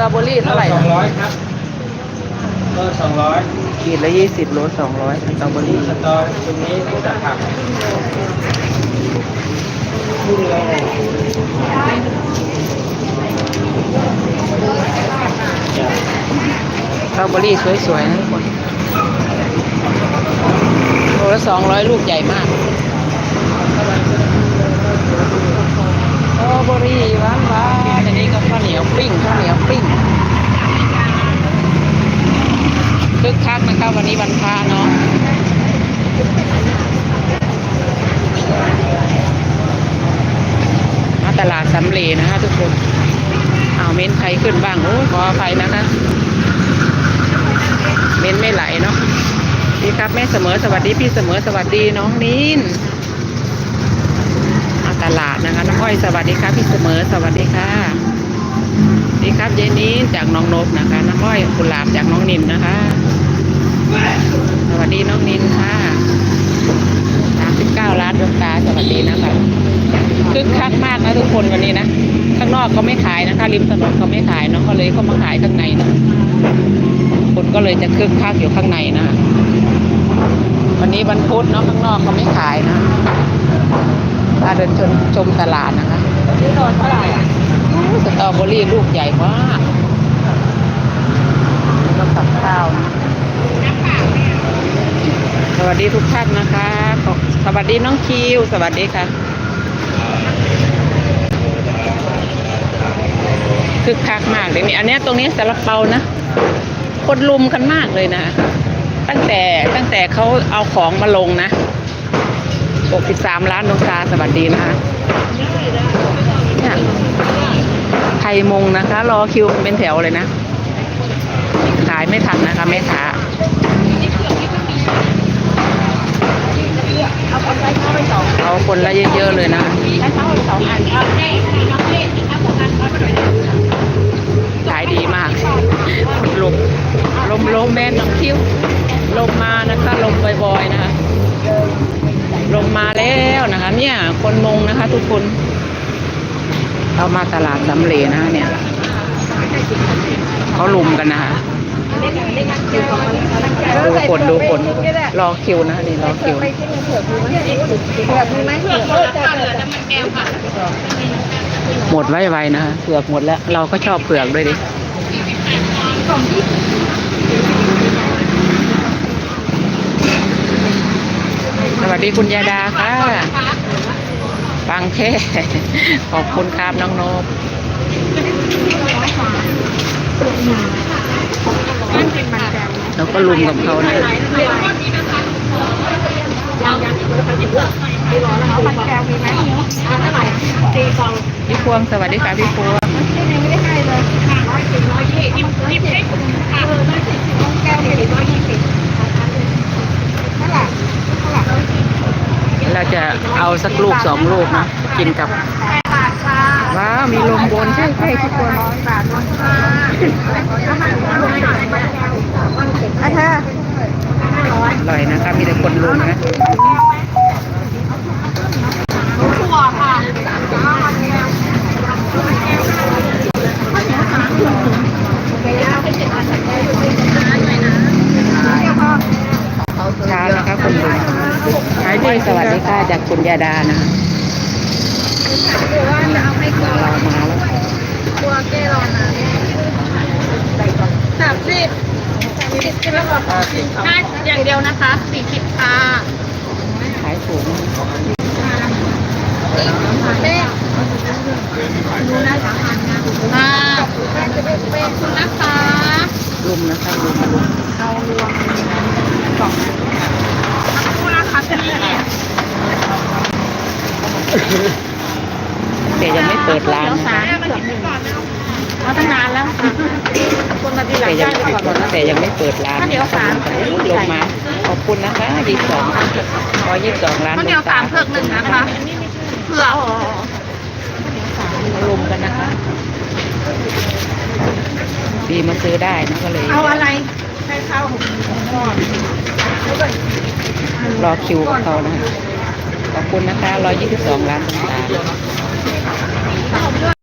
ตรอเบอรี่เท่าไหร่สอนะงร้อยครับก็สองร้อยขีดละยี่สิบโลสองร้อยสตรอเบอรี่สตอตรงนี้จะผักพูดเลยสตรอเบอรี่สวยๆนะทุกคนโลละสองร้อยลูกใหญ่มากสตรอเบอรี่หวานหวานอันนี้ก็ข้าวเหนียวปิ้งข้าวเหนียวปิ้งคึกคักนะคะวันนี้วันพระเนาะ มาตลาดสำเร็จนะคะ ทุกคนเอาเม้นใครขึ้นบ้างโอ้ขออภัยนะคะ เม้นไม่ไหลเนาะดีครับแม่เสมอสวัสดีพี่เสมอสวัสดีน้องนินมาตลาดนะคะน้องอ้อยสวัสดีครับพี่เสมอสวัสดีค่ะดีครับเจนินจากน้องนบนะคะน้องอ้อยกุหลาบจากน้องนินนะคะ สวัสดีน้องนินค่ะสามสิบเก้าล้านดวงตาสวัสดีนะคะคึกคักม นกคนวันนี้นะ ข้างนอกก็ไม่ขายนะคะ ริมถนนก็ไม่ขายเนาะก็เลยเขามาขายข้างในนะคนก็เลยจะคึกคักอยู่ข้างในนะ วันนี้วันพุธเนาะข้างนอกเขาไม่ขายนะพาเดินชมชมตลาดนะคะนี่นอนเท่าไหร่อะสตรอเบอรี่ลูกใหญ่มากแล้วก็ตักข้าวนะสวัสดีทุกท่านนะคะ สวัสดีน้องคิว สวัสดีค่ะ คึกคักมากเลยนี่อันนี้ตรงนี้สาลาเปานะคนลุมกันมากเลยนะ ตั้งแต่ตั้งแต่เขาเอาของมาลงนะ 63 ล้านดวงตาสวัสดีนะคะเนี่ยไข่มงนะคะ รอคิวเป็นแถวเลยนะ ขายไม่ทันนะคะแม่ค้าเอา บอยนะคะลมมาแล้วนะคะ เนี่ย คนมงนะคะ ทุกคน เรามาตลาดสำเร็จนะคะเนี่ยเขาลุมกันนะคะดูคนดูคนรอคิวนะนี่รอคิวหมดไวๆนะคะเผือกหมดแล้ว เราก็ชอบเผือกด้วยดิ สวัส ดีคุณยาดาค่ะฟังแค่ขอบคุณครับน้องโนบเราก็ลุมกับเขานะพี่พวงสวัสดีค่ะพี่พวงเรา จะเอาสักลูกสองลูกนะกินกับว้าวมีลมบนใช่ใช่ทุกคนอะเธออร่อยนะคะมีแต่คนลุมนะ ถั่วค่ะ เช้านะคะคุณลุงขายดีสวัสดี ค่ะจากคุณยาดานะคะหรือว่าจะเอาให้กลัวเรามาแล้วกลัวเกรอนะสามสิบสิบใช่ไหมคะได้อย่างเดียวนะคะสี่สิบค่ะขายถูกเป๊ะดูนะคะค่ะขอบคุณนะคะลุมนะคะลุมลุมเอารวมสองขอบคุณนะคะพี่ แต่ยังไม่เปิดร้านเดี๋ยวนะสามเกือบหนึ่งเอาตั้งนานแล้ว คนมาทีหลัแต่งยัได้งก่อนหมดแล้ว แต่ยังไม่เปิดร้านข้าวเหนียวสาม ลงมา ขอบคุณนะคะยี่สองร้อยยี่สิบสองร้านข้าวเหนียวสามเผือกหนึ่งนะคะเผือกลุมกันนะคะ ดีมาซื้อได้นะก็เลยเอาอะไรให้ข้าวผมก่อนรอคิวกับเขานะคะ ขอบคุณนะคะร้อยยี่สิบสองร้านตางๆ